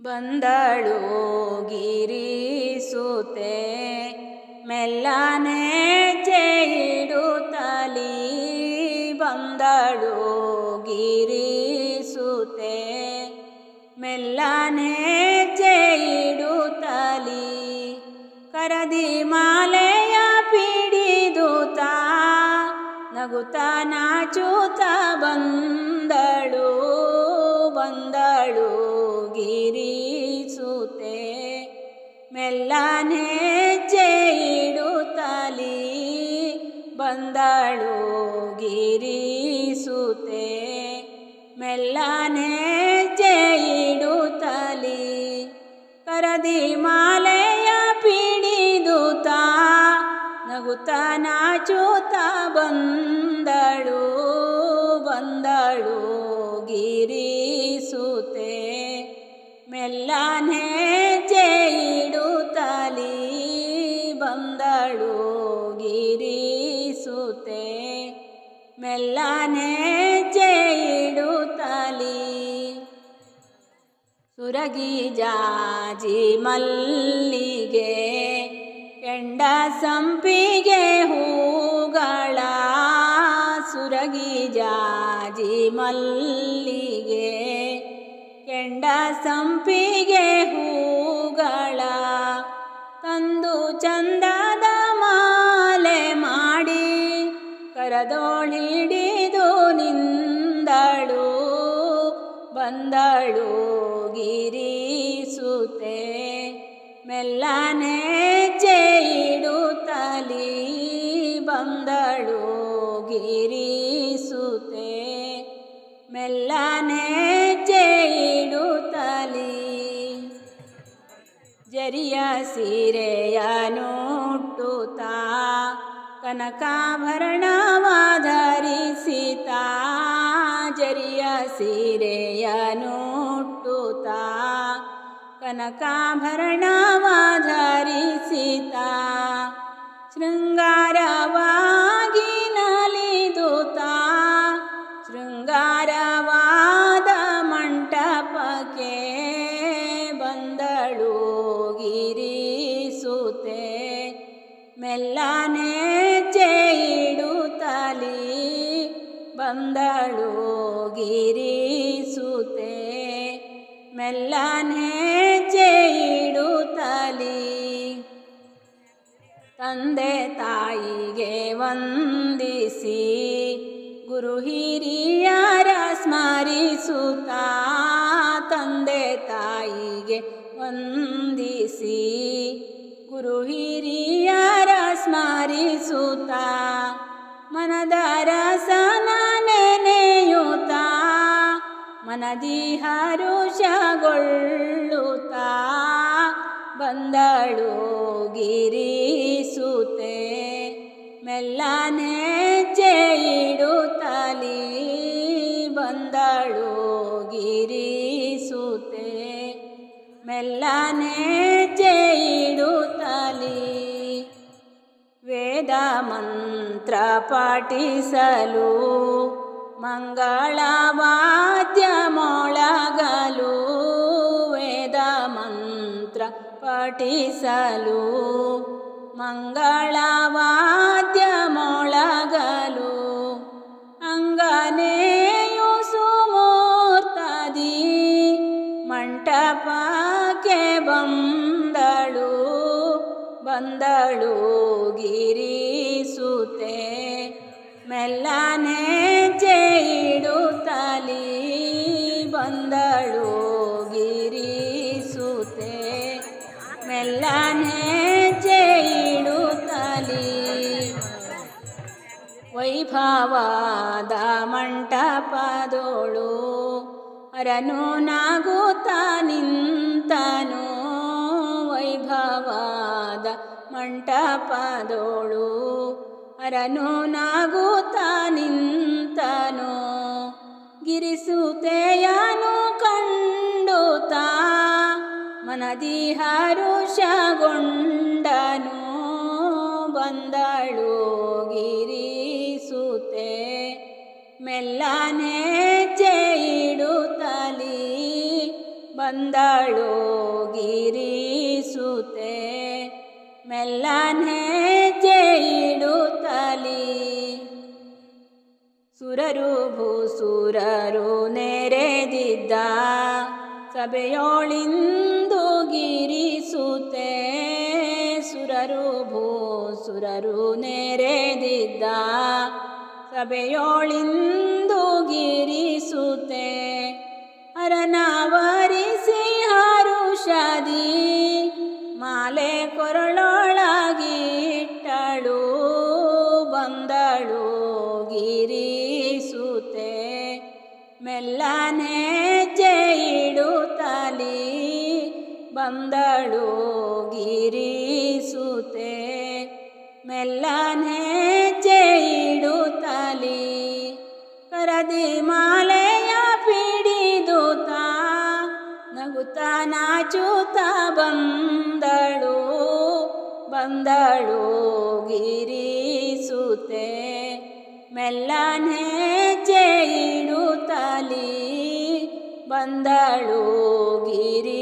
ಬಂದಳು ಗಿರಿಸುತ್ತೆ ಮೆಲ್ಲನೆ ತಲಿ ಬಂದಳು ಗಿರಿಸುತ್ತೆ ಮೆಲ್ಲನೆ ತಲಿ ಕರದಿ ಮಾಲೆಯ ಪಿಡಿದುತ ನಗುತ ನಾಚುತ್ತ ಬಂದಳು ಬಂದಳು. ಗಿರಿಸುತೆ ಮೆಲ್ಲನೆ ಇಡುತ್ತಲಿ ಬಂದಳು ಗಿರಿಸುತೆ ಮೆಲ್ಲನೆ ಇಡುತ್ತಲಿ ಕರದಿ ಮಾಲೆಯ ಪಿಡಿದುತ ನಗುತ್ತ ನಾಚುತ್ತ ಬಂದಳು ಮೆಲ್ಲನೆ ಇಡುತ್ತಲಿ ಬಂದಳು ಗಿರಿಸುತೆ ಮೆಲ್ಲನೆ ಇಡುತ್ತಲಿ ಸುರಗಿ ಜಾಜಿ ಮಲ್ಲಿಗೆ, ಕೆಂಡ ಸಂಪಿಗೆ ಹೂಗಳ ಸುರಗಿ ಜಾಜಿ ಮಲ್ಲಿಗೆ ಕೆಂಡ ಸಂಪಿಗೆ ಹೂಗಳ ತಂದು ಚಂದದ ಮಾಲೆ ಮಾಡಿ ಕರದೋಳಿಡಿದು ನಿಂದಳು ಬಂದಳು ಗಿರಿಸುತ್ತೆ ಮೆಲ್ಲನೆ ಜರಿಯ ಸೀರೆಯ ನೋಟುತ್ತ ಕನಕಾಭರಣವಾಧರಿಸಿತ ಜರಿಯ ಸೀರೆಯ ನೋಟುತ್ತ ಕನಕಾಭರಣವಾಧರಿಸಿತ ಶೃಂಗಾರವಾಗಿ ಮೆಲ್ಲನೆ ಇಡುತ್ತಲಿ ಬಂದಳು ಗಿರಿಸುತ್ತೆ ಮೆಲ್ಲನೆ ಇಡುತ್ತಲಿ ತಂದೆ ತಾಯಿಗೆ ವಂದಿಸಿ ಗುರು ಹಿರಿಯರ ಸ್ಮರಿಸುತ್ತ ತಂದೆ ತಾಯಿಗೆ ವಂದಿಸಿ ಗುರು ಹಿರಿಯರ ಮನದಿ ಹರುಷಗೊಳ್ಳುತ್ತ ಬಂದಳು ಗಿರಿಸುತ್ತೆ ಮೆಲ್ಲನೆ ಇಡುತ್ತಲಿ ಬಂದಳು ಗಿರಿಸುತ್ತೆ ಮೆಲ್ಲನೆ ಇಡುತ್ತಲಿ ವೇದ ಮಂತ್ರ ಪಾಠಿಸಲು ಮಂಗಳವಾದ್ಯ ಮೊಳಗಲು ವೇದ ಮಂತ್ರ ಪಠಿಸಲು. ಮಂಗಳವಾದ್ಯ ಮೊಳಗಲು ಅಂಗನೆಯು ಸುಮೂರ್ತದಿ ಮಂಟಪಕ್ಕೆ ಬಂದಳು ಬಂದಳು ಗಿರಿಸುತ್ತೆ ಮೆಲ್ಲನೆ ವೈಭವದ ಮಂಟಪದೋಳು. ಅರನು ನಾಗುತ್ತ ನಿಂತನು, ವೈಭವದ ಮಂಟಪದೋಳು. ಅರನು ನಾಗುತ್ತ ನಿಂತನು ಗಿರಿಸುತೆಯನು ಕಂಡುತ. ಮನದಿ ಹರುಷಗೊಂಡನು, ಬಂದಳು ಗಿರಿಸುತೆ ಮೆಲ್ಲನೆ ಚೇಡುತ್ತಲಿ ಬಂದಳು ಗಿರಿಸುತ್ತೆ ಮೆಲ್ಲನೆ ಚೇಡುತ್ತಲಿ ಸುರರು ಭೂಸುರರು ನೆರೆದಿದ್ದ ಸಭೆಯೋಳಿಂದು ಗಿರಿಸುತ್ತೆ ಸುರರು ಭೂಸುರರು ನೆರೆದಿದ್ದ ಸಭೆಯೋಳಿಂದು ಗಿರಿಸುತ್ತೆ ಅರನವರಿಸಿ ಹರುಷದಿ ಮಾಲೆ ಕೊರಳೊಳಗಿಟ್ಟಳು ಬಂದಳು ಗಿರಿಸುತ್ತೆ ಮೆಲ್ಲನೆ ಇಡುತ್ತಲಿ ಬಂದಳು ಗಿರಿಸುತ್ತೆ ಮೆಲ್ಲನೆ ಮಾಲೆಯ ಪಿಡಿದೂತ ನಗುತ ನಾಚೂತ ಬಂದಳು ಬಂದಳು ಗಿರಿಸುತ್ತೆ ಮೆಲ್ಲನೆ ತಲಿ ಬಂದಳು ಗಿರಿಸುತ್ತೆ